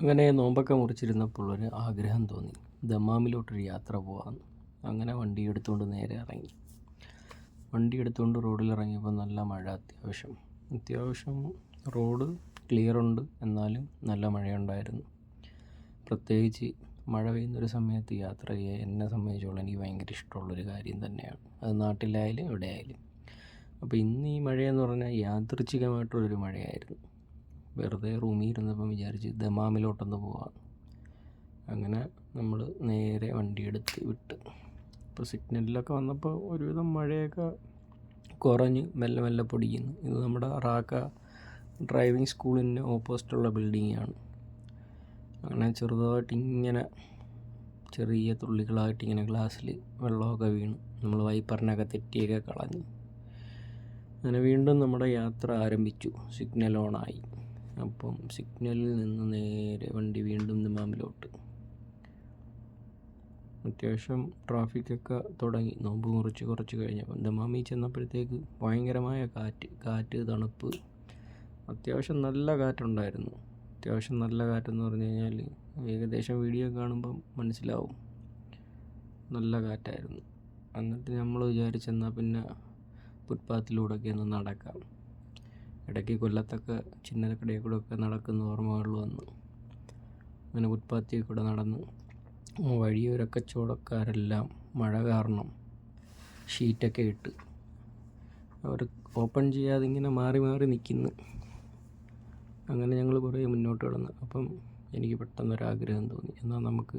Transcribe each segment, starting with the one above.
അങ്ങനെ നോമ്പൊക്കെ മുറിച്ചിരുന്നപ്പോൾ ഒരു ആഗ്രഹം തോന്നി. ദമാമിലോട്ടൊരു യാത്ര പോകാമെന്ന് അങ്ങനെ വണ്ടി എടുത്തുകൊണ്ട് നേരെ ഇറങ്ങി. വണ്ടി എടുത്തുകൊണ്ട് റോഡിൽ ഇറങ്ങിയപ്പോൾ നല്ല മഴ അത്യാവശ്യം. അത്യാവശ്യം റോഡ് ക്ലിയർ ഉണ്ട്. എന്നാലും നല്ല മഴയുണ്ടായിരുന്നു. പ്രത്യേകിച്ച് മഴ പെയ്യുന്നൊരു സമയത്ത് യാത്ര ചെയ്യാൻ എന്നെ സംബന്ധിച്ചോളം എനിക്ക് ഭയങ്കര ഇഷ്ടമുള്ളൊരു കാര്യം തന്നെയാണ്. അത് നാട്ടിലായാലും എവിടെയായാലും. അപ്പോൾ ഇന്ന് ഈ മഴയെന്ന് പറഞ്ഞാൽ യാദൃച്ഛികമായിട്ടുള്ളൊരു മഴയായിരുന്നു. വെറുതെ റൂമിൽ ഇരുന്നപ്പം വിചാരിച്ച് ദമാമിലോട്ടൊന്ന് പോവാം. അങ്ങനെ നമ്മൾ നേരെ വണ്ടിയെടുത്ത് വിട്ട്. ഇപ്പോൾ സിഗ്നലിലൊക്കെ വന്നപ്പോൾ ഒരുവിധം മഴയൊക്കെ കുറഞ്ഞ് മെല്ലെ മെല്ലെ പൊടിക്കുന്നു. ഇത് നമ്മുടെ റാക്ക ഡ്രൈവിംഗ് സ്കൂളിന് ഓപ്പോസിറ്റുള്ള ബിൽഡിങ്ങാണ്. അങ്ങനെ ചെറുതായിട്ട് ഇങ്ങനെ ചെറിയ തുള്ളികളായിട്ട് ഇങ്ങനെ ഗ്ലാസ്സിൽ വെള്ളമൊക്കെ വീണു. നമ്മൾ വൈപ്പറിനൊക്കെ തെറ്റിയൊക്കെ കളഞ്ഞു. അങ്ങനെ വീണ്ടും നമ്മുടെ യാത്ര ആരംഭിച്ചു. സിഗ്നൽ ഓണായി. അപ്പം സിഗ്നലിൽ നിന്ന് നേരെ വണ്ടി വീണ്ടും നിമാമിലോട്ട് അത്യാവശ്യം ട്രാഫിക്കൊക്കെ തുടങ്ങി. നോമ്പ് മുറിച്ച് കുറച്ച് കഴിഞ്ഞപ്പം നിമാമി ചെന്നപ്പോഴത്തേക്ക് ഭയങ്കരമായ കാറ്റ് കാറ്റ് തണുപ്പ്. അത്യാവശ്യം നല്ല കാറ്റുണ്ടായിരുന്നു. അത്യാവശ്യം നല്ല കാറ്റെന്ന് പറഞ്ഞു കഴിഞ്ഞാൽ ഏകദേശം വീഡിയോ കാണുമ്പം മനസ്സിലാവും. നല്ല കാറ്റായിരുന്നു. എന്നിട്ട് നമ്മൾ വിചാരിച്ചെന്നാൽ പിന്നെ ഫുട്പാത്തിലൂടെയൊക്കെ ഒന്ന് നടക്കാം. ഇടയ്ക്ക് കൊല്ലത്തൊക്കെ ചിന്നക്കടയിൽ കൂടെ ഒക്കെ നടക്കുന്ന ഓർമ്മകൾ വന്നു. അങ്ങനെ ഫുട്പാത്തിൽ കൂടെ നടന്നു. വഴിയൊര കച്ചവടക്കാരെല്ലാം മഴ കാരണം ഷീറ്റൊക്കെ ഇട്ട് അവർ ഓപ്പൺ ചെയ്യാതെ ഇങ്ങനെ മാറി മാറി നിൽക്കുന്നു. അങ്ങനെ ഞങ്ങൾ കുറേ മുന്നോട്ട് കിടന്നു. അപ്പം എനിക്ക് പെട്ടെന്നൊരാഗ്രഹം തോന്നി. എന്നാൽ നമുക്ക്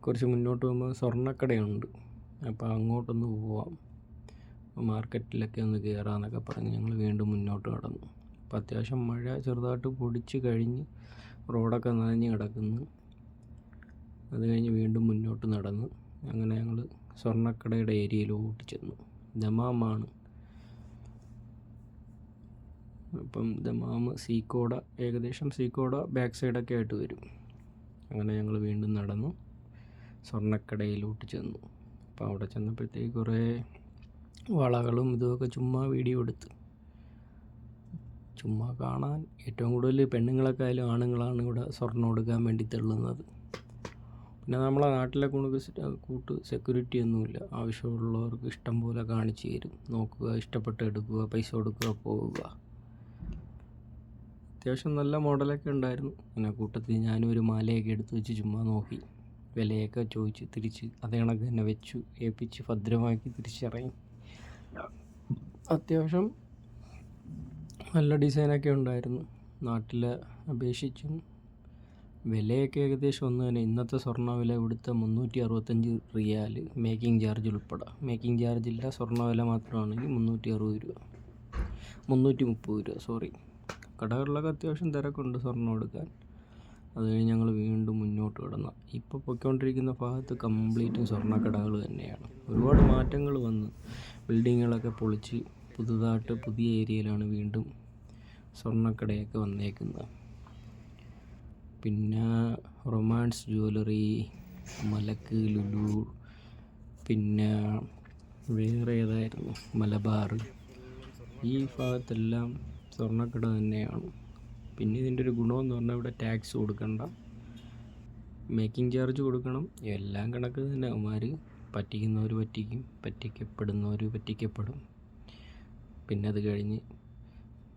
കുറച്ച് മുന്നോട്ട് പോകുമ്പോൾ സ്വർണക്കടയുണ്ട്. അപ്പോൾ അങ്ങോട്ടൊന്ന് പോവാം. മാർക്കറ്റിലൊക്കെ ഒന്ന് കയറാമെന്നൊക്കെ പറഞ്ഞ് ഞങ്ങൾ വീണ്ടും മുന്നോട്ട് കടന്നു. അപ്പോൾ അത്യാവശ്യം മഴ ചെറുതായിട്ട് പൊടിച്ച് കഴിഞ്ഞ് റോഡൊക്കെ നനഞ്ഞ് കിടക്കുന്നു. അത് കഴിഞ്ഞ് വീണ്ടും മുന്നോട്ട് നടന്നു. അങ്ങനെ ഞങ്ങൾ സ്വർണക്കടയുടെ ഏരിയയിലോട്ട് ചെന്നു. ദമാമാണ്. അപ്പം ദമാം സീക്കോട ഏകദേശം സീക്കോട ബാക്ക് സൈഡൊക്കെ ആയിട്ട് വരും. അങ്ങനെ ഞങ്ങൾ വീണ്ടും നടന്നു. സ്വർണക്കടയിലോട്ട് ചെന്നു. അപ്പോൾ അവിടെ ചെന്നപ്പോഴത്തേക്ക് കുറേ വളകളും ഇതുമൊക്കെ ചുമ്മാ വീഡിയോ എടുത്ത്. ചുമ്മാ കാണാൻ ഏറ്റവും കൂടുതൽ പെണ്ണുങ്ങളൊക്കെ ആയാലും ആണുങ്ങളാണ് ഇവിടെ സ്വർണം കൊടുക്കാൻ വേണ്ടി തള്ളുന്നത്. പിന്നെ നമ്മളെ നാട്ടിലെ കണക്ക് കൂട്ട് സെക്യൂരിറ്റി ഒന്നുമില്ല. ആവശ്യമുള്ളവർക്ക് ഇഷ്ടം പോലെ കാണിച്ചു തരും. നോക്കുക ഇഷ്ടപ്പെട്ട് എടുക്കുക പൈസ കൊടുക്കുക പോവുക. അത്യാവശ്യം നല്ല മോഡലൊക്കെ ഉണ്ടായിരുന്നു. പിന്നെ കൂട്ടത്തിൽ ഞാനും ഒരു മാലയൊക്കെ എടുത്ത് വെച്ച് ചുമ്മാ നോക്കി. വിലയൊക്കെ ചോദിച്ച് തിരിച്ച് അതേ കണക്ക് തന്നെ വെച്ചു. ഏൽപ്പിച്ച് ഭദ്രമാക്കി തിരിച്ചിറങ്ങി അത്യാവശ്യം നല്ല ഡിസൈനൊക്കെ ഉണ്ടായിരുന്നു. നാട്ടിലെ അപേക്ഷിച്ചും വിലയൊക്കെ ഏകദേശം ഒന്ന് തന്നെ. ഇന്നത്തെ സ്വർണവില ഇവിടുത്തെ മുന്നൂറ്റി അറുപത്തഞ്ച് റിയാൽ മേക്കിംഗ് ചാർജ് ഉൾപ്പെടെ. മേക്കിംഗ് ചാർജ് ഇല്ല സ്വർണ വില മാത്രമാണെങ്കിൽ മുന്നൂറ്റി അറുപത് രൂപ. മുന്നൂറ്റി മുപ്പത് രൂപ സോറി. കടകളിലൊക്കെ അത്യാവശ്യം തിരക്കുണ്ട് സ്വർണം എടുക്കാൻ. അത് കഴിഞ്ഞ് ഞങ്ങൾ വീണ്ടും മുന്നോട്ട് കിടന്ന. ഇപ്പോൾ പൊയ്ക്കൊണ്ടിരിക്കുന്ന ഭാഗത്ത് കംപ്ലീറ്റും സ്വർണക്കടകൾ തന്നെയാണ്. ഒരുപാട് മാറ്റങ്ങൾ വന്ന്. ബിൽഡിങ്ങുകളൊക്കെ പൊളിച്ച് പുതുതായിട്ട് പുതിയ ഏരിയയിലാണ് വീണ്ടും സ്വർണക്കടയൊക്കെ വന്നേക്കുന്നത്. പിന്നെ റൊമാൻസ് ജ്വല്ലറി മലക്ക് ലുലു പിന്നെ വേറെ ഏതായിരുന്നു? മലബാർ. ഈ ഭാഗത്തെല്ലാം സ്വർണക്കട തന്നെയാണ്. പിന്നെ ഇതിന്റെ ഒരു ഗുണമെന്ന് പറഞ്ഞാൽ ഇവിടെ ടാക്സ് കൊടുക്കണ്ട. മേക്കിംഗ് ചാർജ് കൊടുക്കണം. എല്ലാം കണക്ക് തന്നെ അവന്മാർ പറ്റിക്കുന്നവർ പറ്റിക്കും പറ്റിക്കപ്പെടുന്നവർ പറ്റിക്കപ്പെടും. പിന്നെ അത് കഴിഞ്ഞ്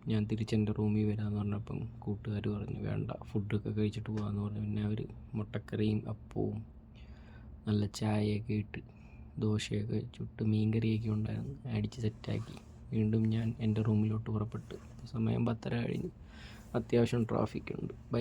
ഞാൻ തിരിച്ചെന്റെ റൂമിൽ വരാമെന്ന് പറഞ്ഞപ്പം കൂട്ടുകാർ പറഞ്ഞു വേണ്ട ഫുഡൊക്കെ കഴിച്ചിട്ട് പോകാമെന്ന് പറഞ്ഞു. പിന്നെ അവർ മുട്ടക്കറിയും അപ്പവും നല്ല ചായയൊക്കെ ഇട്ട് ദോശയൊക്കെ ചുട്ട് മീൻകറിയൊക്കെ ഉണ്ടായിരുന്നു അടിച്ച് സെറ്റാക്കി. വീണ്ടും ഞാൻ എന്റെ റൂമിലോട്ട് പുറപ്പെട്ടു. സമയം പത്തര കഴിഞ്ഞ് അത്യാവശ്യം ട്രാഫിക് ഉണ്ട് ബൈ.